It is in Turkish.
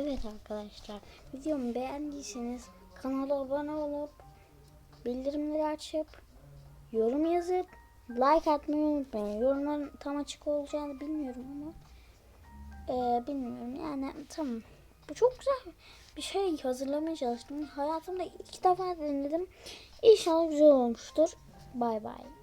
Evet arkadaşlar videomu beğendiyseniz kanala abone olup bildirimleri açıp yorum yazıp like atmayı unutmayın. Yorumların tam açık olacağını bilmiyorum ama eee, bilmiyorum yani tamam. Bu çok güzel bir şey hazırlamaya çalıştım. Hayatımda ilk defa denedim. İnşallah güzel olmuştur. Bay bay.